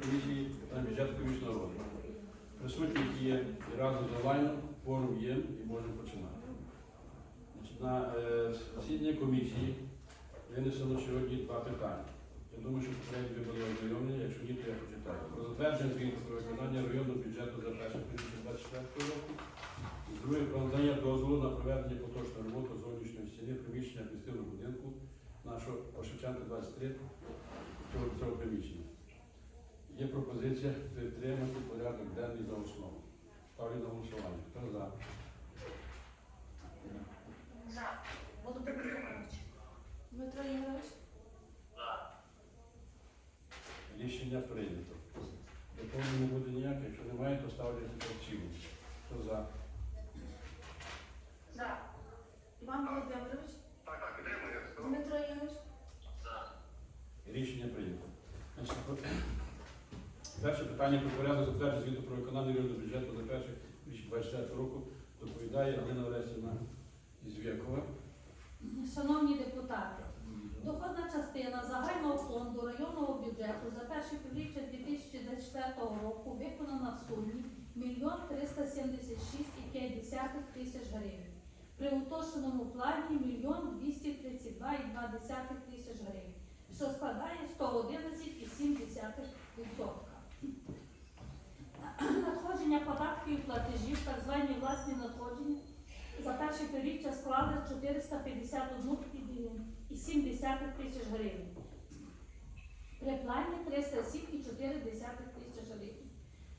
комісії на бюджет комічного розвитку. Присутні є разом з онлайном, форум є і можемо починати. Значить, на е, комісії винесено сьогодні два питання. Я думаю, що попередні були ознайомлені, якщо ні, то я почитаю. Про затвердження звіту про виконання районного бюджету за перше півріччя 24 року. І друге про надання дозволу на проведення поточної роботи зовнішньої стіни приміщення адміністративного будинку нашого по Шевченка 23 цього, цього приміщення. Є пропозиція підтримати порядок денний за основу. Ставлю на голосування. Хто за? За. Володимир Іванович. Дмитро Ігорович, Рішення прийнято. Доповнення не буде ніяке, якщо немає, то ставлять в цілому. Хто за? За. Іван Володимирович, Так, так, підтримує. Дмитро Ігорович, Рішення прийнято. Значить, по- перше питання про порядок затвердження звіту про виконання районного бюджету за перше 2024 року доповідає Галина Олесівна Ізвєкова. шановні депутати, доходна частина загального фонду районного бюджету за перше півріччя 2024 року виконана в сумі 1 376,5 тисяч гривень. При уточненому плані 1 232,2 тисяч гривень, що складає 111,7%. Надходження податків і платежів, так звані власні надходження, за перше півріччя склали 451,7 тисяч гривень. При плані 307,4 тисяч гривень.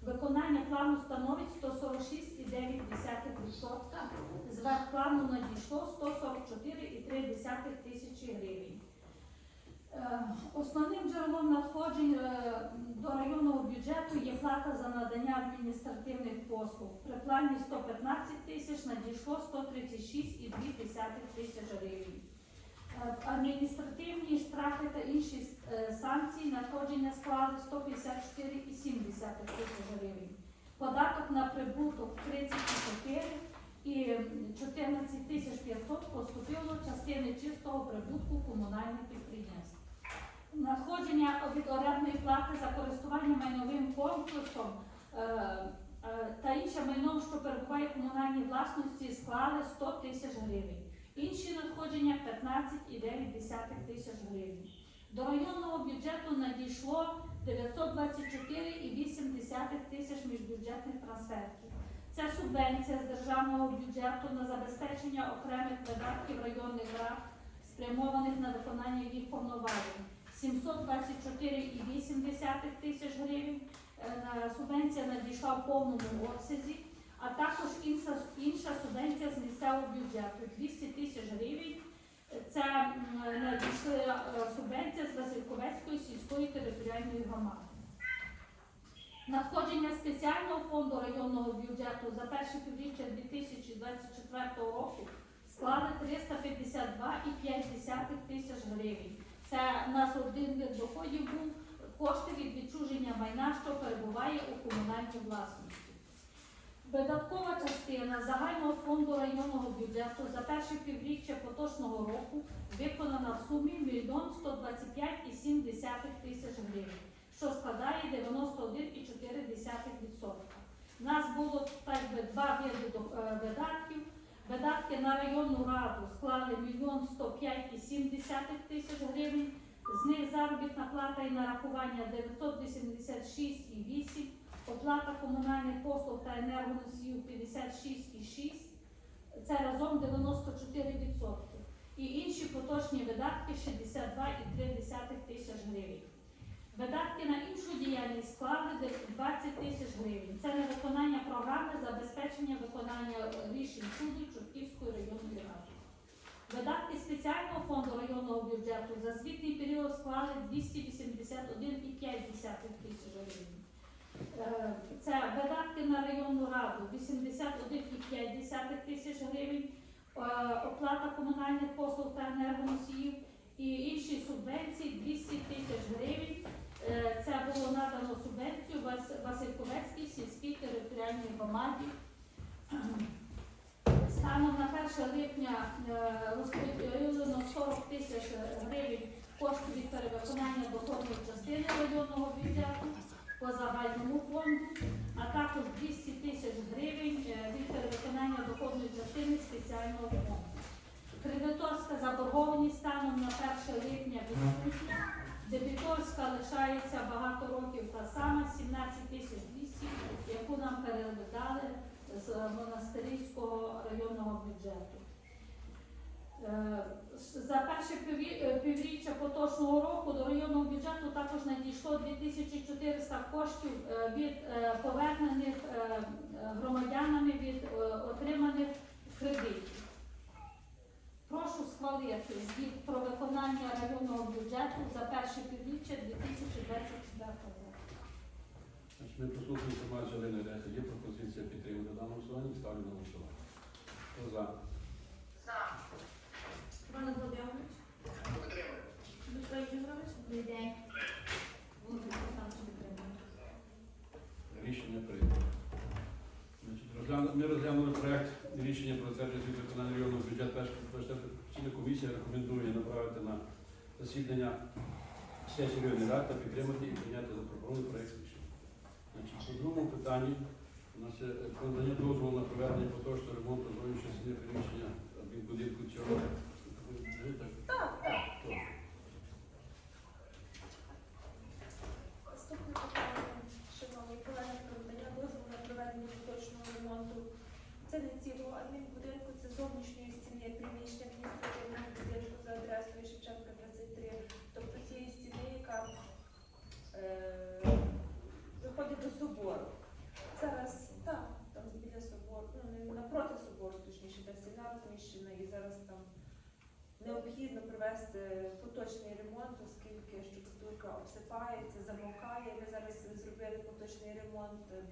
Виконання плану становить 146,9%. Зверх плану надійшло 144,3 тисячі гривень. Е, Основним джерелом надходжень е, до районного бюджету є плата за надання адміністративних послуг. При плані 115 тисяч надійшло 136,2 тисяч гривень. Е, Адміністративні штрафи та інші е, санкції надходження склали 154,7 тисяч гривень. Податок на прибуток 34 і 14 тисяч 500 поступило частини чистого прибутку комунальних підприємств. Надходження від орендної плати за користування майновим комплексом е, е, та іншим майном, що перебуває в комунальній власності, склали 100 тисяч гривень. Інші надходження 15,9 тисяч гривень. До районного бюджету надійшло 924,8 тисяч міжбюджетних трансфертів. Це субвенція з державного бюджету на забезпечення окремих видатків районних рад, спрямованих на виконання їх повноважень. 724,8 тисяч гривень. Е, Субвенція надійшла в повному обсязі, а також інша, інша субвенція з місцевого бюджету 200 тисяч гривень. Це надійшла е, субвенція з Васильковецької сільської територіальної громади. Надходження спеціального фонду районного бюджету за перше півріччя 2024 року склали 352,5 тисяч гривень. Це у нас один вид доходів був кошти від відчуження майна, що перебуває у комунальній власності. Видаткова частина загального фонду районного бюджету за перше півріччя поточного року виконана в сумі 1 125,7 тисяч гривень, що складає 91,4%. У нас було так би два види е, видатків. Видатки на районну раду склали 1 105,7 тисяч гривень. З них заробітна плата і нарахування 986,8, оплата комунальних послуг та енергоносіїв 56,6, це разом 94%. І інші поточні видатки 62,3 тисяч гривень. Видатки на іншу діяльність склали 20 тисяч гривень. Це на виконання програми забезпечення виконання рішень суду Чортківської районної ради. Видатки спеціального фонду районного бюджету за звітний період склали 281,5 тисяч гривень. Е, Це видатки на районну раду 81,5 тисяч гривень, е, оплата комунальних послуг та енергоносіїв і інші субвенції 200 тисяч гривень. Е, Це було надано субвенцію Вас- Васильковецькій сільській територіальній громаді. Станом на 1 липня е, розподілено 40 тисяч гривень коштів від перевиконання доходної частини районного бюджету. Дебіторська лишається багато років та сама 17 тисяч 200, яку нам передали з монастирського районного бюджету. Е, За перше е, півріччя поточного року до районного бюджету також надійшло 2400 коштів е, від повернених громадянами від отриманих кредитів. Прошу схвалити звіт виконання районного бюджету за перше півріччя 2024 року. Ми послухаємо інформацію Олени Рехи. Є пропозиція підтримати дане голосування. Ставлю на голосування. Хто за? За. Іван Володимирович. Дмитро Ігорович. Добрий день. Володимир Олександрович, підтримуємо. Рішення прийнято. Значить, розгляну- Ми розглянули проект рішення про затвердження звіту виконання районного бюджету. Першої комісія рекомендує направити на засідання сесії районної ради та підтримати і прийняти запропонований проєкт рішення. Значить, по другому питанні у нас є е, надання дозволу на проведення поточного ремонту зовнішньої стіни приміщення будинку цього. Так, так. Наступне питання, шановні колеги, про надання дозволу на проведення поточного ремонту. Це не цілого адмінбудинку, це зовнішньої стіни приміщення адміністративного будинку за адресою Шевченка 23. Тобто цієї стіни, яка е, виходить до собору. Зараз так, там біля собору, ну не напроти собору, точніше, та стіна розміщена, і зараз там необхідно провести поточний ремонт, оскільки штукатурка обсипається, замокає. Ми зараз зробили поточний ремонт е,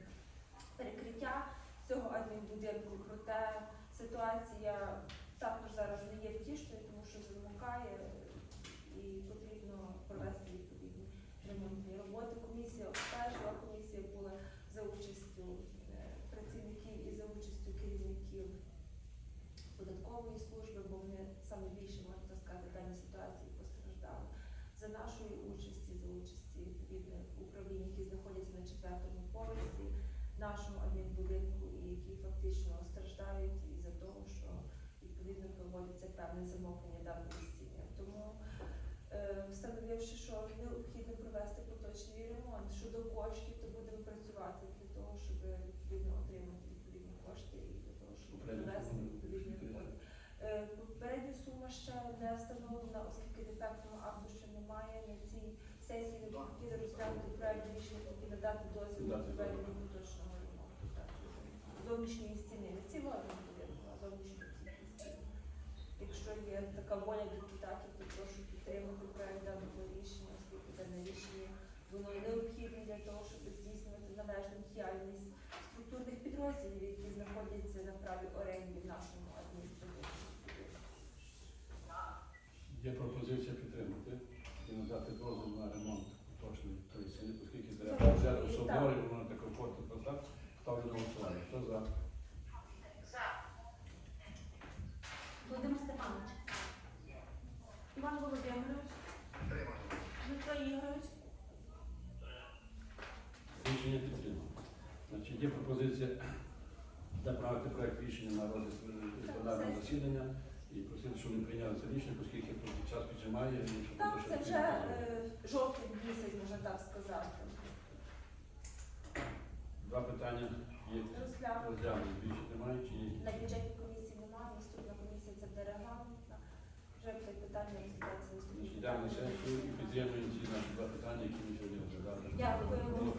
перекриття цього адмінбудинку. Проте ситуація також зараз не є втішною, тому що замокає е, і потрібно провести відповідні ремонтні роботи. Комісія обстежила, комісія була за участю е, працівників і за участю керівників податкової служби, бо вони саме більше можна так сказати в даній ситуації постраждали. За нашої участі, за участі відповідних управлінь, які знаходяться на четвертому поверсі нашого адмінбудинку і які фактично страждають із-за того, що відповідно проводиться певне замовлення даної стіни. Тому е, встановивши, що необхідно провести поточний ремонт щодо коштів, то будемо працювати для того, щоб відповідно отримати відповідні кошти і для того, щоб провести відповідні роботи. Е, Попередня сума ще не встановлена, оскільки дефектного акту ще немає. На цій сесії ми хотіли розглянути проект рішення, які надати дозвіл на Дати проведення поточного ремонту. Так, зовнішньої стіни, не цілої будинку, а зовнішньої стіни. Якщо є така воля депутатів, то прошу підтримати проект даного рішення, оскільки дане рішення воно необхідне для того, щоб здійснювати належну діяльність структурних підрозділів, які знаходяться на праві оренді в нашому адміністративному. Є пропозиція підтримати і надати дозвіл на ремонт поточний тої оскільки Це треба взяти в важливо, соборі, воно так комфортно поставити. Ставлю на голосування. Хто за? За. Володимир Степанович. Іван Володимирович. Дмитро Ігорович. Рішення підтримано. Значить, є пропозиція направити проект рішення на розгляд пленарного засідання і просити, щоб ми прийняли це рішення, оскільки час піджимає. і щоб Так, те, що це вже е, жовтий місяць, можна так сказати. Два питання є Розглянути. розглянуті. Більше немає чи є? На бюджетній комісії немає, наступна комісія це буде регламентна. Вже це питання розглядається Значить, наступним. Йдемо на сесію і підтримуємо ці наші два питання, які ми сьогодні розглядали. Дякую.